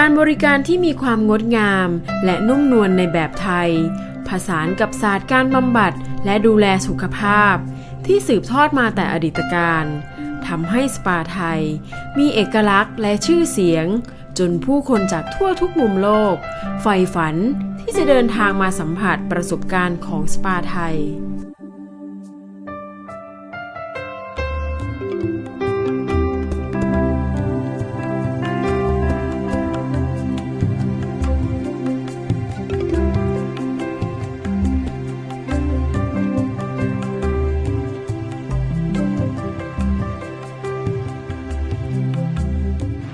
การบริการที่มีความงดงามและนุ่มนวลในแบบไทย ผสานกับศาสตร์การบำบัดและดูแลสุขภาพ ที่สืบทอดมาแต่อดีตการทำให้สปาไทย มีเอกลักษณ์และชื่อเสียง จนผู้คนจากทั่วทุกมุมโลกใฝ่ฝันที่จะเดินทางมาสัมผัสประสบการณ์ของสปาไทย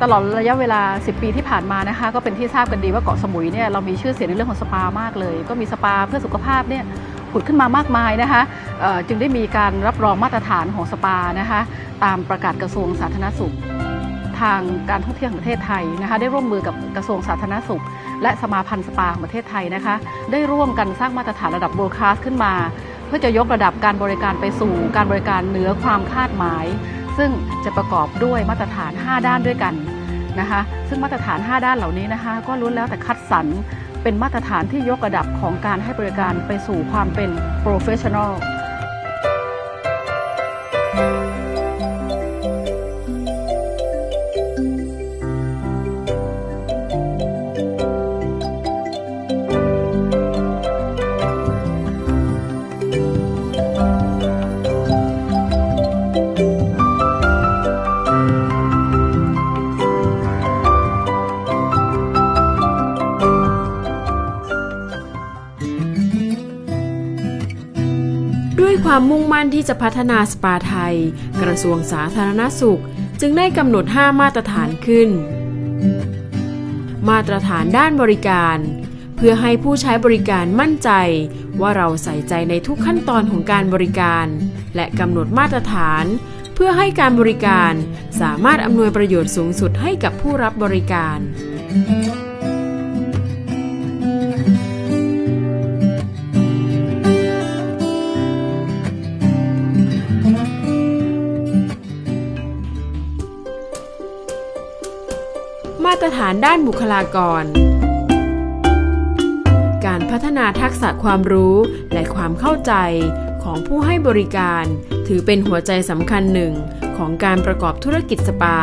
ตลอดระยะเวลา 10 ปีที่ผ่านมานะคะ ก็เป็นที่ทราบกันดีว่าเกาะสมุยเนี่ยเรามีชื่อเสียงในเรื่องของสปามากเลย ก็มีสปาเพื่อสุขภาพเนี่ยผุดขึ้นมามากมายนะคะจึงได้มีการรับรองมาตรฐานของสปานะคะตามประกาศกระทรวงสาธารณสุข ทางการท่องเที่ยวแห่งประเทศไทยนะคะได้ร่วมมือกับกระทรวงสาธารณสุข และสมาพันธ์สปาของประเทศไทยนะคะ ได้ร่วมกันสร้างมาตรฐานระดับ world class ขึ้นมา เพื่อจะยกระดับการบริการไปสู่การบริการเหนือความคาดหมาย ซึ่งจะประกอบด้วยมาตรฐาน 5 ด้านด้วยกันนะคะซึ่งมาตรฐาน 5 ด้านเหล่านี้นะคะก็ล้วนแล้วแต่คัดสรรเป็นมาตรฐานที่ยกระดับของการให้บริการไปสู่ความเป็น professional ด้วยความมุ่งมั่นที่จะพัฒนาสปาไทย กระทรวงสาธารณสุข จึงได้กำหนด 5 มาตรฐานขึ้น มาตรฐานด้านบริการ เพื่อให้ผู้ใช้บริการมั่นใจ ว่าเราใส่ใจในทุกขั้นตอนของการบริการ และกำหนดมาตรฐาน เพื่อให้การบริการสามารถอำนวยประโยชน์สูงสุดให้กับผู้รับบริการ มาตรฐานด้านบุคลากร การพัฒนาทักษะความรู้และความเข้าใจของผู้ให้บริการ ถือเป็นหัวใจสำคัญหนึ่งของการประกอบธุรกิจสปา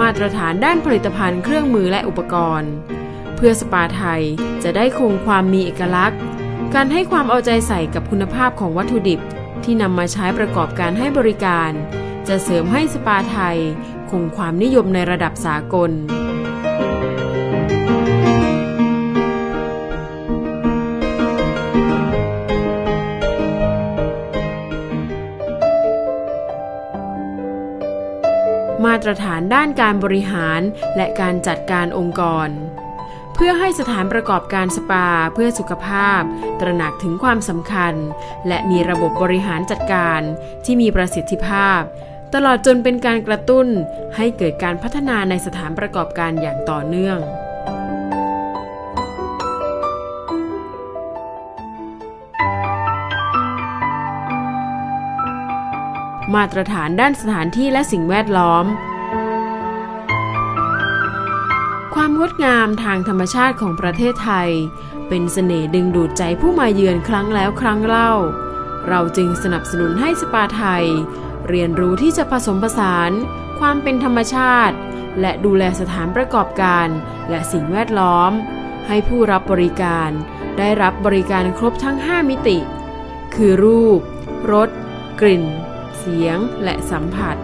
มาตรฐานด้านผลิตภัณฑ์เครื่องมือและอุปกรณ์ พื่อสปาไทยจะได้คงความมีเอกลักษณ์ การให้ความเอาใจใส่กับคุณภาพของวัตถุดิบที่นำมาใช้ประกอบการให้บริการ จะเสริมให้สปาไทย คงความนิยมในระดับสากล มาตรฐานด้านการบริหารและการจัดการองค์กร พื่อให้สถานประกอบการสปาเพื่อสุขภาพ ตระหนักถึงความสำคัญ และมีระบบบริหารจัดการที่มีประสิทธิภาพ ตลอดจนเป็นการกระตุ้นให้เกิดการพัฒนาในสถานประกอบการอย่างต่อเนื่องมาตรฐานด้านสถานที่และสิ่งแวดล้อม ความงดงามทางธรรมชาติของประเทศไทย เป็นเสน่ห์ดึงดูดใจผู้มาเยือนครั้งแล้วครั้งเล่า เราจึงสนับสนุนให้สปาไทย เรียนรู้ที่จะผสมผสาน ความเป็นธรรมชาติ และดูแลสถานประกอบการ และสิ่งแวดล้อม ให้ผู้รับบริการ ได้รับบริการครบทั้ง 5 มิติ คือรูป รส กลิ่น เสียง และสัมผัส